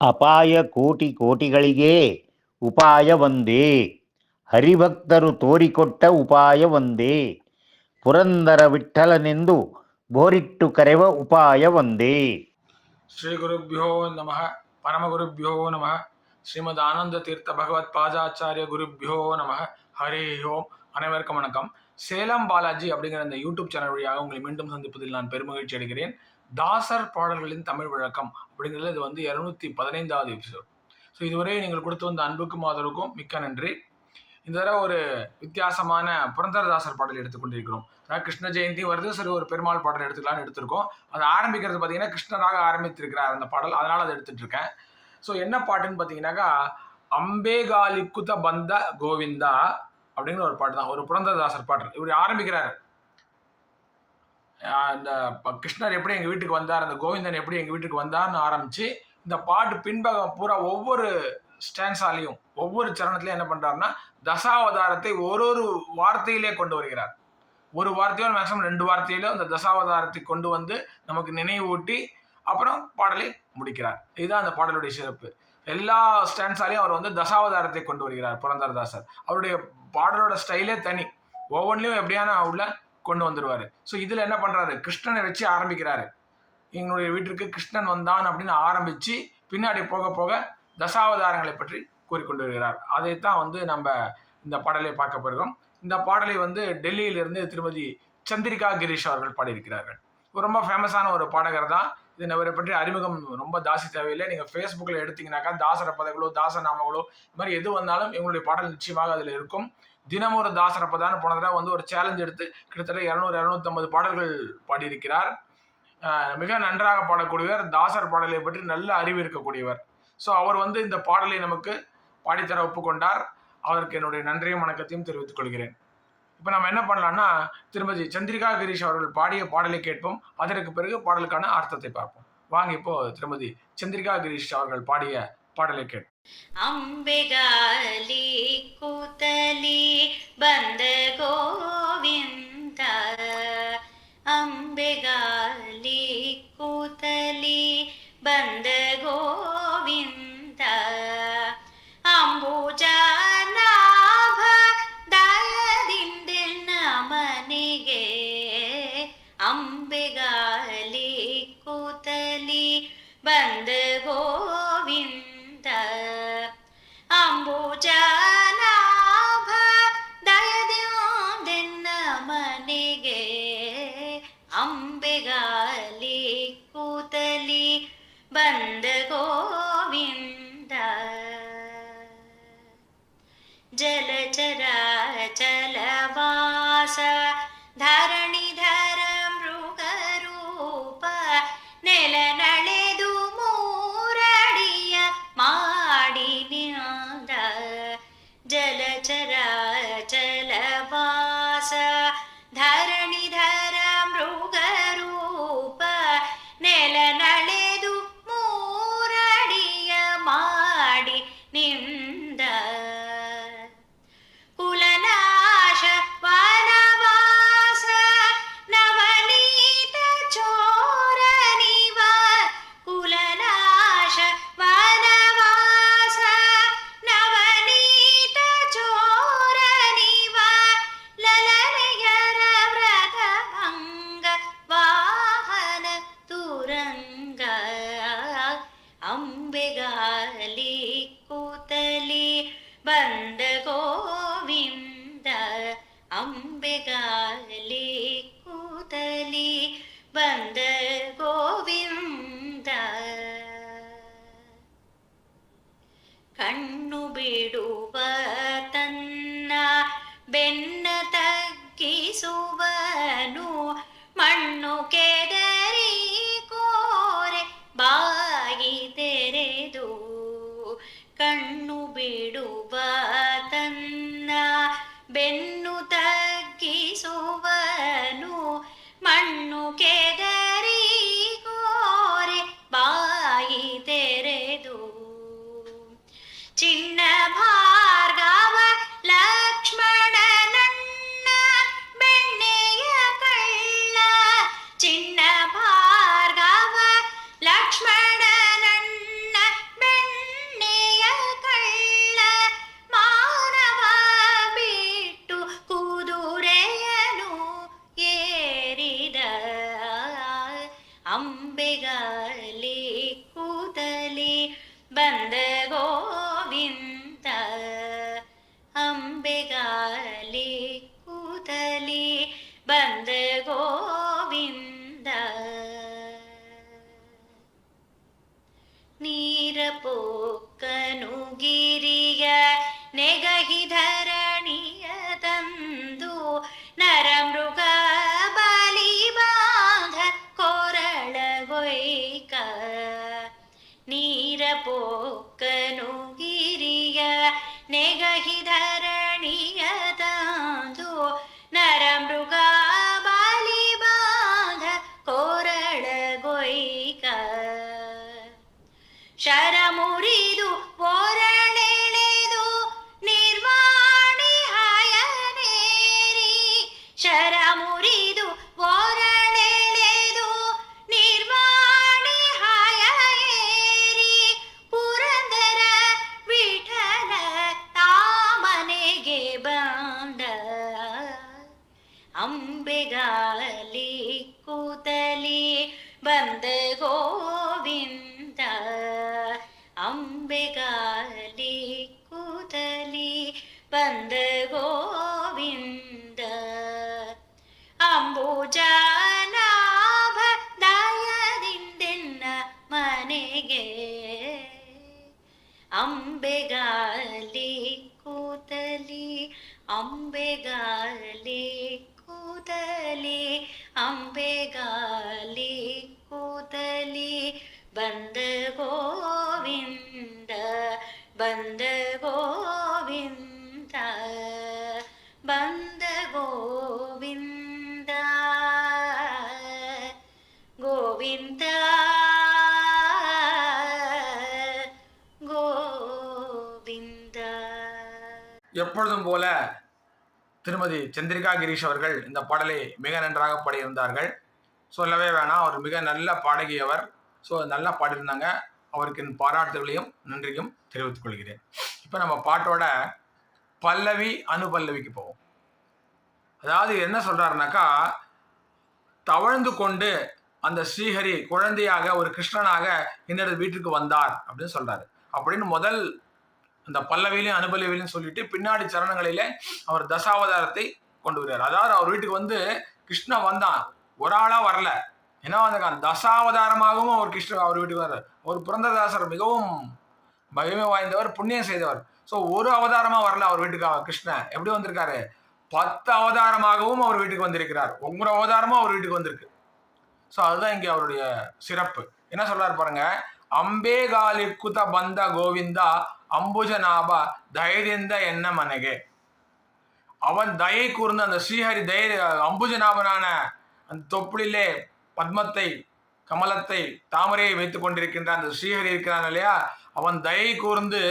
ಅಪಾಯ ಕೋಟಿ ಕೋಟಿಗಳಿಗೆ ಉಪಾಯ ಒಂದೇ ಹರಿಭಕ್ತರು ತೋರಿಕೊಟ್ಟ ಉಪಾಯ ಒಂದೇ ಪುರಂದರ ವಿಠಲನೆಂದು ಬೋರಿಟ್ಟು ಕರೆವ ಉಪಾಯ ಒಂದೇ ಶ್ರೀ ಗುರುಭ್ಯೋ ನಮಃ ಪರಮಗುರುಭ್ಯೋ ನಮಃ ஸ்ரீமத் ஆனந்த தீர்த்த பகவத் பாஜாச்சாரிய குருப்பியோ நம ஹரே ஓம் அனைவருக்கும் வணக்கம் சேலம் பாலாஜி அப்படிங்கிற இந்த யூடியூப் சேனல் வழியாக உங்களை மீண்டும் சந்திப்பதில் நான் பெருமகிழ்ச்சி அடைகிறேன் தாசர் பாடல்களின் தமிழ் விளக்கம் அப்படிங்கிறது இது வந்து இரநூத்தி பதினைந்தாவது எபிசோட் ஸோ இதுவரை நீங்கள் கொடுத்து வந்த அன்புக்கும் ஆதரவுக்கும் மிக்க நன்றி. இந்த தடவை ஒரு வித்தியாசமான புரந்தரதாசர் பாடல் எடுத்துக்கொண்டிருக்கிறோம் அதாவது கிருஷ்ண ஜெயந்தி வருது சரி ஒரு பெருமாள் பாடல் எடுத்துக்கலாம்னு எடுத்திருக்கோம். அது ஆரம்பிக்கிறது பார்த்தீங்கன்னா கிருஷ்ணராக ஆரம்பித்திருக்கிறார் அந்த பாடல். அதனால் அதை எடுத்துட்டு இருக்கேன். ஸோ என்ன பாட்டுன்னு பார்த்தீங்கன்னாக்கா அம்பேகாலிக்குத பந்த கோவிந்தா அப்படிங்கிற ஒரு பாட்டு தான். ஒரு புரந்தரதாசர் பாடல். இவர் ஆரம்பிக்கிறாரு. இந்த கிருஷ்ணர் எப்படி எங்கள் வீட்டுக்கு வந்தார் அந்த கோவிந்தன் எப்படி எங்கள் வீட்டுக்கு வந்தார்னு ஆரம்பித்து இந்த பாட்டு பின்பகம் பூரா ஒவ்வொரு ஸ்டான்ஸாலையும் ஒவ்வொரு சரணத்துலையும் என்ன பண்ணுறாருன்னா தசாவதாரத்தை ஒரு ஒரு வார்த்தையிலே கொண்டு வருகிறார். ஒரு வார்த்தையோ மேக்ஸிமம் ரெண்டு வார்த்தையிலோ அந்த தசாவதாரத்தை கொண்டு வந்து நமக்கு நினைவூட்டி அப்புறம் பாடலை முடிக்கிறார். இதுதான் அந்த பாடலுடைய சிறப்பு. எல்லா ஸ்டான்ஸாலையும் அவர் வந்து தசாவதாரத்தை கொண்டு வருகிறார் புரந்தரதாசர். அவருடைய பாடலோட ஸ்டைலே தனி. ஒவ்வொன்றிலையும் எப்படியான உள்ள கொண்டு வந்துடுவார் ஸோ இதில் என்ன பண்ணுறாரு கிருஷ்ணனை வச்சு ஆரம்பிக்கிறாரு. எங்களுடைய வீட்டிற்கு கிருஷ்ணன் வந்தான் அப்படின்னு ஆரம்பித்து பின்னாடி போக போக தசாவதாரங்களை பற்றி கூறிக்கொண்டு வருகிறார். அதைத்தான் வந்து நம்ம இந்த பாடலை பார்க்க போகிறோம். இந்த பாடலை வந்து டெல்லியிலிருந்து திருமதி சந்திரிகா கிரீஷ் அவர்கள் பாடியிருக்கிறார்கள். ரொம்ப ஃபேமஸான ஒரு பாடகர் தான். இது இவரை பற்றி அறிமுகம் ரொம்ப தாசி தேவையில்லை. நீங்கள் ஃபேஸ்புக்கில் எடுத்தீங்கனாக்கா தாசர பதங்களோ தாச நாமங்களோ இது மாதிரி எது வந்தாலும் எங்களுடைய பாடல் நிச்சயமாக அதில் இருக்கும். தினம் ஒரு தாசர பதான்னு போன தடவை வந்து ஒரு சேலஞ்ச் எடுத்து கிட்டத்தட்ட இரநூறு இரநூத்தம்பது பாடல்கள் பாடியிருக்கிறார். மிக நன்றாக பாடக்கூடியவர் தாசர் பாடலை பற்றி நல்ல அறிவு இருக்கக்கூடியவர். ஸோ அவர் வந்து இந்த பாடலை நமக்கு பாடித்தர ஒப்புக்கொண்டார். அவருக்கு என்னுடைய நன்றியும் வணக்கத்தையும் தெரிவித்துக் கொள்கிறேன். இப்போ நம்ம என்ன பண்ணலாம்னா திருமதி சந்திரிகா கிரீஷ் அவர்கள் பாடிய பாடலை கேட்போம். அதற்கு பிறகு பாடலுக்கான அர்த்தத்தை பார்ப்போம். வாங்க இப்போ திருமதி சந்திரிகா கிரீஷ் அவர்கள் பாடிய பாடலை கேட்போம் ಅಂಬೆಗಾಲಿ ಕೂತಲಿ ಬಂದ ಗೋವಿಂದ ಮನೆಗೆ ಅಂಬೆಗಾಲಿ ಕೂತಲಿ ಬಂದ ಗೋವಿಂದ ಜಲಚರ ಚಲವಾಸ ಬೆನ್ನ ತಗ್ಗಿಸುವನು ಮಣ್ಣು ಕೆದರಿ நெகஹி ಮನೆಗೆ ಅಂಬೆಗಾಲಿ ಕೂತಲಿ ಅಂಬೆಗಾಲಿ ಕೂತಲಿ ಅಂಬೆಗಾಲಿ ಕೂತಲಿ ಬಂದ ಗೋವಿಂದ ಬಂದ ಗೋವಿಂದ எப்பொழுதும் போல திருமதி சந்திரிகா கிரீஷ் அவர்கள் இந்த பாடலை மிக நன்றாக பாடியிருந்தார்கள். சொல்லவே வேணாம் அவர் மிக நல்ல பாடகியவர். ஸோ நல்லா பாடியிருந்தாங்க. அவருக்கு என் பாராட்டுகளையும் நன்றியும் தெரிவித்துக் கொள்கிறேன். இப்போ நம்ம பாட்டோட பல்லவி அனுபல்லவிக்கு போவோம். அதாவது என்ன சொல்கிறாருனாக்கா தவழ்ந்து கொண்டு அந்த ஸ்ரீஹரி குழந்தையாக ஒரு கிருஷ்ணனாக என்னோட வீட்டுக்கு வந்தார் அப்படின்னு சொல்கிறாரு அப்படின்னு முதல் இந்த பல்லவிலையும் அனுபலவிலையும் சொல்லிட்டு பின்னாடி சரணங்களிலே அவர் தசாவதாரத்தை கொண்டு வருவார் அதாவது அவர் வீட்டுக்கு வந்து கிருஷ்ணன் வந்தான். ஒரு ஆளாக வரல. ஏன்னா அந்த தசாவதாரமாகவும் அவர் கிருஷ்ணர் அவர் வீட்டுக்கு வர்றார். அவர் புரந்ததாசர் மிகவும் மகிமை வாய்ந்தவர் புண்ணியம் செய்தவர். ஸோ ஒரு அவதாரமாக வரல அவர் வீட்டுக்கு கிருஷ்ண. எப்படி வந்திருக்காரு? பத்து அவதாரமாகவும் அவர் வீட்டுக்கு வந்திருக்கிறார். ஒவ்வொரு அவதாரமும் அவர் வீட்டுக்கு வந்திருக்கு. ஸோ அதுதான் இங்கே அவருடைய சிறப்பு. என்ன சொல்றாரு பாருங்க? அம்பேகாலி குத பந்த கோவிந்தா ಅಂಬುಜನಾಭ ಧೈರ್ಯದಿಂದ ಎನ್ನ ಮನೆಗೆ அவன் தயை கூர்ந்து அந்த ஸ்ரீஹரி தைரிய அம்புஜநாபனான அந்த தொப்புளிலே பத்மத்தை கமலத்தை தாமரையை வைத்துக் கொண்டிருக்கின்ற அந்த ஸ்ரீஹரி இருக்கிறான் இல்லையா அவன் தயை கூர்ந்து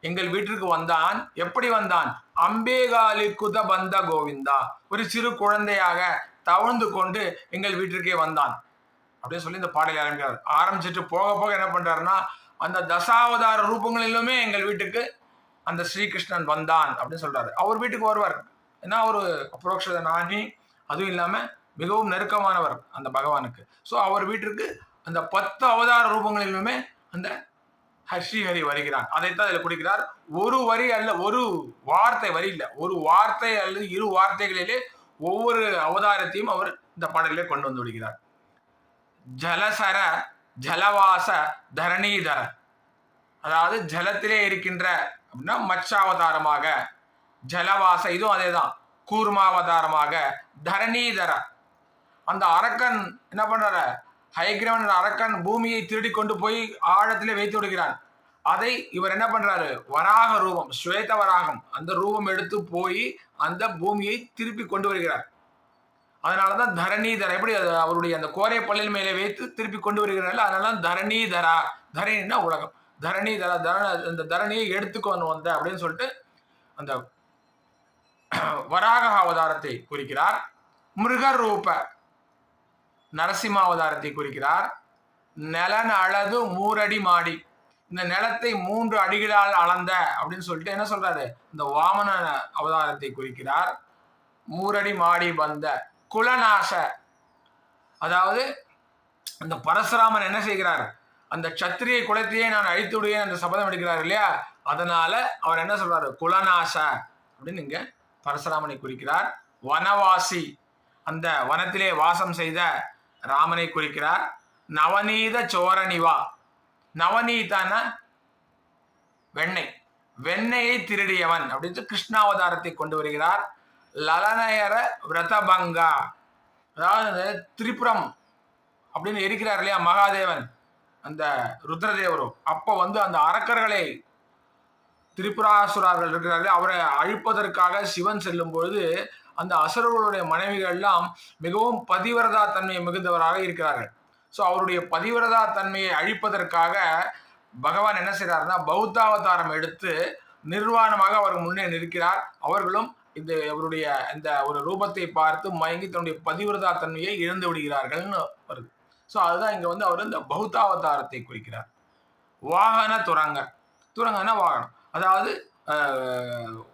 எங்கள் வீட்டிற்கு வந்தான் எப்படி வந்தான் அம்பேகாலி குத பந்த கோவிந்தா ஒரு சிறு குழந்தையாக தவழ்ந்து கொண்டு எங்கள் வீட்டிற்கே வந்தான் அப்படின்னு சொல்லி இந்த பாடலை ஆரம்பிக்கிறார் ஆரம்பிச்சுட்டு போக போக என்ன பண்றாருன்னா அந்த தசாவதார ரூபங்களிலுமே எங்கள் வீட்டுக்கு அந்த ஸ்ரீகிருஷ்ணன் வந்தான் அப்படின்னு சொல்கிறாரு அவர் வீட்டுக்கு வருவார். ஏன்னா ஒரு அப்ரோக்ஷத நாணி அதுவும் இல்லாமல் மிகவும் நெருக்கமானவர் அந்த பகவானுக்கு. ஸோ அவர் வீட்டிற்கு அந்த பத்து அவதார ரூபங்களிலுமே அந்த ஸ்ரீஹரி வருகிறான். அதைத்தான் அதில் குடிக்கிறார் ஒரு வரி அல்ல ஒரு வார்த்தை வரி இல்லை. ஒரு வார்த்தை அல்லது இரு வார்த்தைகளிலே ஒவ்வொரு அவதாரத்தையும் அவர் இந்த பாடலிலே கொண்டு வந்து விடுகிறார். ஜலசர ஜலவாச தரணீதர. அதாவது ஜலத்திலே இருக்கின்ற அப்படின்னா மச்சாவதாரமாக ஜலவாச இதுவும் அதே தான் கூர்மாவதாரமாக தரணீதர. அந்த அரக்கன் என்ன பண்ணுற ஹைகிரவன் அரக்கன் பூமியை திருடி கொண்டு போய் ஆழத்திலே வைத்து விடுகிறான். அதை இவர் என்ன பண்றாரு? வராக ரூபம் ஸ்வேத வராகம் அந்த ரூபம் எடுத்து போய் அந்த பூமியை திருப்பி கொண்டு வருகிறார். அதனாலதான் தரணீதர எப்படி அது அவருடைய அந்த கோரை பள்ளியில் மேலே வைத்து திருப்பி கொண்டு வருகிறார்கள்? அதனால தரணீதரா. தரணின்னா உலகம். தரணீதர தரண இந்த தரணியை எடுத்துக்கொண்டு வந்த அப்படின்னு சொல்லிட்டு அந்த வராக அவதாரத்தை குறிக்கிறார். மிருகரூப நரசிம்ம அவதாரத்தை குறிக்கிறார். நிலன் அளது மூரடி மாடி. இந்த நிலத்தை மூன்று அடிகளால் அளந்த அப்படின்னு சொல்லிட்டு என்ன சொல்றாரு? இந்த வாமன அவதாரத்தை குறிக்கிறார். மூரடி மாடி வந்த குலநாச. அதாவது அந்த பரசுராமன் என்ன செய்கிறார்? அந்த சத்திரிய குலத்தையே நான் அழித்து விடுவேன் அந்த சபதம் எடுக்கிறார் இல்லையா? அதனால அவர் என்ன சொல்றாரு? குலநாச அப்படின்னு இங்க பரசுராமனை குறிக்கிறார். வனவாசி. அந்த வனத்திலே வாசம் செய்த ராமனை குறிக்கிறார். நவநீத சோரணிவா. நவநீதான வெண்ணெய். வெண்ணெயை திருடியவன் அப்படின்னு கிருஷ்ணாவதாரத்தை கொண்டு வருகிறார். லலநயர விரதபங்கா அதாவது திரிபுரம் அப்படின்னு இருக்கிறார் இல்லையா மகாதேவன் அந்த ருத்ரதேவரும். அப்போ வந்து அந்த அரக்கர்களை திரிபுராசுரார்கள் இருக்கிறார்கள் அவரை அழிப்பதற்காக சிவன் செல்லும் பொழுது அந்த அசுரர்களுடைய மனைவிகள்லாம் மிகவும் பதிவிரதா தன்மை மிகுந்தவராக இருக்கிறார்கள். ஸோ அவருடைய பதிவிரதா தன்மையை அழிப்பதற்காக பகவான் என்ன செய்கிறாருன்னா பௌத்தாவதாரம் எடுத்து நிர்வாணமாக அவர் முன்னே நிற்கிறார். அவர்களும் இந்த அவருடைய இந்த ஒரு ரூபத்தை பார்த்து மயங்கி தன்னுடைய பதிவிரதா தன்மையை இழந்து விடுகிறார்கள்னு வருது. ஸோ அதுதான் இங்கே வந்து அவர் இந்த பௌத்தாவதாரத்தை குறிக்கிறார். வாகன துரங்க. துரங்கன்னா வாகனம். அதாவது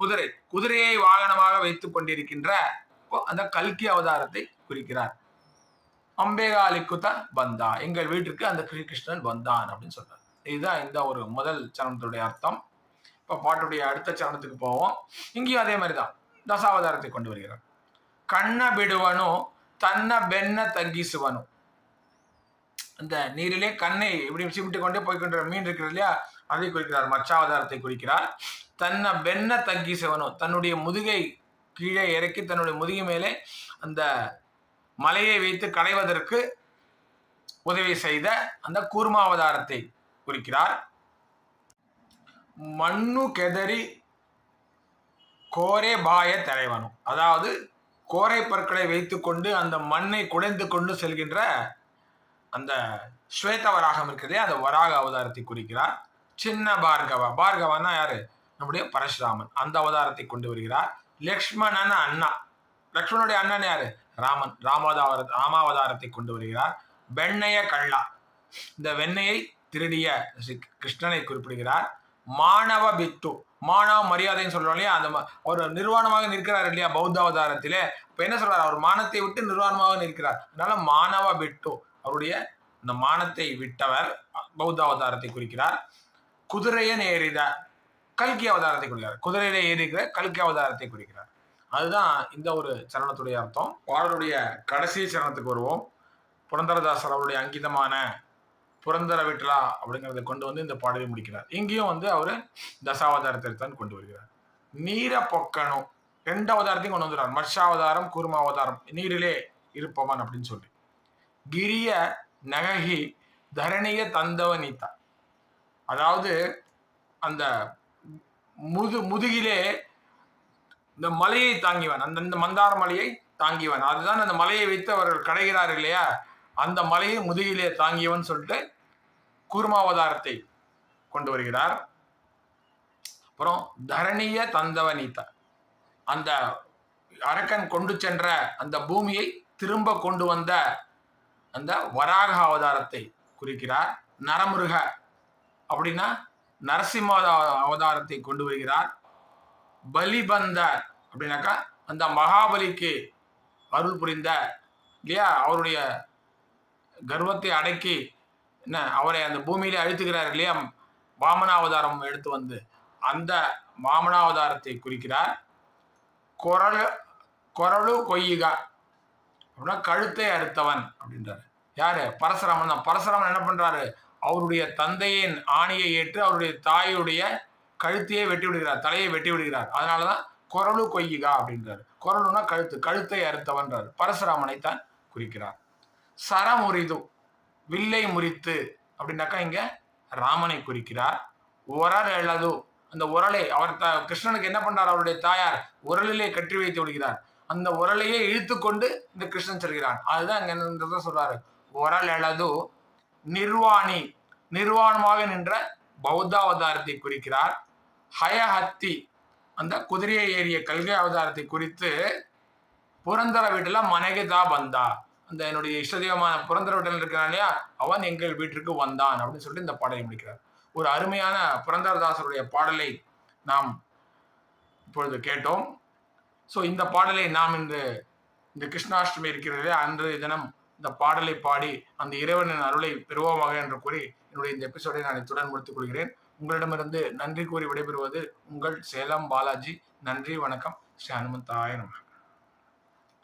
குதிரை. குதிரையை வாகனமாக வைத்துக் கொண்டிருக்கின்ற இப்போ அந்த கல்கி அவதாரத்தை குறிக்கிறார். அம்பேகாலிக்குத பந்தா எங்கள் வீட்டிற்கு அந்த ஸ்ரீகிருஷ்ணன் வந்தான் அப்படின்னு சொல்றார். இதுதான் இந்த ஒரு முதல் சரணத்துடைய அர்த்தம். இப்போ பாட்டுடைய அடுத்த சரணத்துக்கு போவோம். இங்கேயும் அதே மாதிரி தான் தசாவதாரத்தை கொண்டு வருகிறார். கண்ண விடுவனோ தன்ன பெண்ண தங்கிசுவனும் அந்த நீரிலே கண்ணை இப்படி சிமிட்டு கொண்டே போய்கொண்ட மீன் இருக்கிறது இல்லையா? அதை குறிக்கிறார். மச்சாவதாரத்தை குறிக்கிறார். தன்னை வெண்ண தங்கிசவனோ தன்னுடைய முதுகை கீழே இறக்கி தன்னுடைய முதுகை மேலே அந்த மலையை வைத்து களைவதற்கு உதவி செய்த அந்த கூர்மாவதாரத்தை குறிக்கிறார். மண்ணு கெதறி கோரே பாய தலைவனும். அதாவது கோரை பற்களை வைத்துக்கொண்டு அந்த மண்ணை குடைந்து கொண்டு செல்கின்ற அந்த ஸ்வேத வராகம் இருக்கிறதே அந்த வராக அவதாரத்தை குறிக்கிறார். சின்ன பார்கவா. பார்கவன்னா யாரு? நம்முடைய பரசுராமன். அந்த அவதாரத்தை கொண்டு வருகிறார். லக்ஷ்மணன் அண்ணா. லக்ஷ்மணனுடைய அண்ணன் யாரு? ராமன். ராமாவதார ராமாவதாரத்தை கொண்டு வருகிறார். வெண்ணைய கள்ளா. இந்த வெண்ணையை திருடிய ஸ்ரீ கிருஷ்ணனை குறிப்பிடுகிறார். மாணவ பித்து மாணவ மரியாதைன்னு சொல்கிறோம் இல்லையா? அந்த ஒரு நிர்வாணமாக நிற்கிறார் இல்லையா பௌத்த அவதாரத்திலே இப்போ என்ன சொல்கிறார் அவர் மானத்தை விட்டு நிர்வாணமாக நிற்கிறார். அதனால மாணவ பிட்டு அவருடைய இந்த மானத்தை விட்டவர் பௌத்த அவதாரத்தை குறிக்கிறார். குதிரையன் ஏறித கல்கி அவதாரத்தை குறிக்கிறார். குதிரையில ஏறிக்கிற கல்கி அவதாரத்தை குறிக்கிறார். அதுதான் இந்த ஒரு சரணத்துடைய அர்த்தம். பாடலுடைய கடைசி சரணத்துக்கு வருவோம். புரந்தரதாசர் அவருடைய அங்கிதமான புரந்தர விட்டலா அப்படிங்கிறத கொண்டு வந்து இந்த பாடலை முடிக்கிறார். இங்கேயும் வந்து அவர் தசாவதாரத்தை தான் கொண்டு வருகிறார். நீர பொக்கணும். ரெண்டு அவதாரத்தையும் கொண்டு வந்துடுறார். மர்ஷாவதாரம் கூர்மாவதாரம் நீரிலே இருப்பவன் அப்படின்னு சொல்லி. கிரிய நககி தரணிய தந்தவனிதா அதாவது அந்த முது முதுகிலே இந்த மலையை தாங்கியவன். அந்த இந்த மந்தார மலையை தாங்கியவன். அதுதான் அந்த மலையை வைத்து அவர்கள் கடைகிறார் இல்லையா? அந்த மலையை முதுகிலே தாங்கியவன் சொல்லிட்டு கூர்மாவதாரத்தை கொண்டு வருகிறார். அப்புறம் தரணிய தந்தவனிதா அந்த அரக்கன் கொண்டு சென்ற அந்த பூமியை திரும்ப கொண்டு வந்த அந்த வராக அவதாரத்தை குறிக்கிறார். நரமுருக அப்படின்னா நரசிம்ம அவதாரத்தை கொண்டு வருகிறார். பலிபந்த அப்படின்னாக்கா அந்த மகாபலிக்கு அருள் புரிந்த இல்லையா? அவருடைய கர்வத்தை அடக்கி என்ன அவரை அந்த பூமியிலே அழுத்துகிறார் இல்லையா? வாமனாவதாரம் எடுத்து வந்து அந்த வாமனாவதாரத்தை குறிக்கிறார். குரல் குரலு கொய்யுகா. அப்படின்னா கழுத்தை அறுத்தவன் அப்படின்றார். யாரு? பரசுராமன் தான். பரசுராமன் என்ன பண்றாரு? அவருடைய தந்தையின் ஆணையை ஏற்று அவருடைய தாயுடைய கழுத்தையே வெட்டி விடுகிறார் தலையை வெட்டி விடுகிறார். அதனாலதான் குரலு கொய்யுகா அப்படின்றாரு. குரலுனா கழுத்து கழுத்தை அறுத்தவன்றார். பரசுராமனை தான் குறிக்கிறார். சரமுறிது வில்லை முறித்து அப்படின்னாக்கா இங்கே ராமனை குறிக்கிறார். உரல் எழது அந்த உரலை அவர் த கிருஷ்ணனுக்கு என்ன பண்ணார் அவருடைய தாயார் உரலிலே கட்டி வைத்து விடுகிறார். அந்த உரலையே இழுத்து கொண்டு இந்த கிருஷ்ணன் செல்கிறான். அதுதான் அங்கே இந்த இடத்துல உரல் எழது நிர்வாணி. நிர்வாணமாக நின்ற பௌத்த அவதாரத்தை குறிக்கிறார். ஹயஹத்தி. அந்த குதிரையை ஏறிய கல்கை அவதாரத்தை குறித்து புரந்தர வீட்டில் மனைகிதா பந்தா. அந்த என்னுடைய இஷ்டதெய்வமான புரந்தர வீட்டில் இருக்கிறான் இல்லையா? அவன் எங்கள் வீட்டிற்கு வந்தான் அப்படின்னு சொல்லிட்டு இந்த பாடலை முடிக்கிறார். ஒரு அருமையான புரந்தரதாசருடைய பாடலை நாம் இப்பொழுது கேட்டோம். ஸோ இந்த பாடலை நாம் இன்று இந்த கிருஷ்ணாஷ்டமி இருக்கிறதே அன்றைய தினம் இந்த பாடலை பாடி அந்த இறைவனின் அருளை பெறுவோமாக என்று கூறி என்னுடைய இந்த எபிசோடை நான் இத்துடன் முடித்துக் கொள்கிறேன். உங்களிடமிருந்து நன்றி கூறி விடைபெறுவது உங்கள் சேலம் பாலாஜி. நன்றி வணக்கம். ஸ்ரீ ஹனுமந்தாய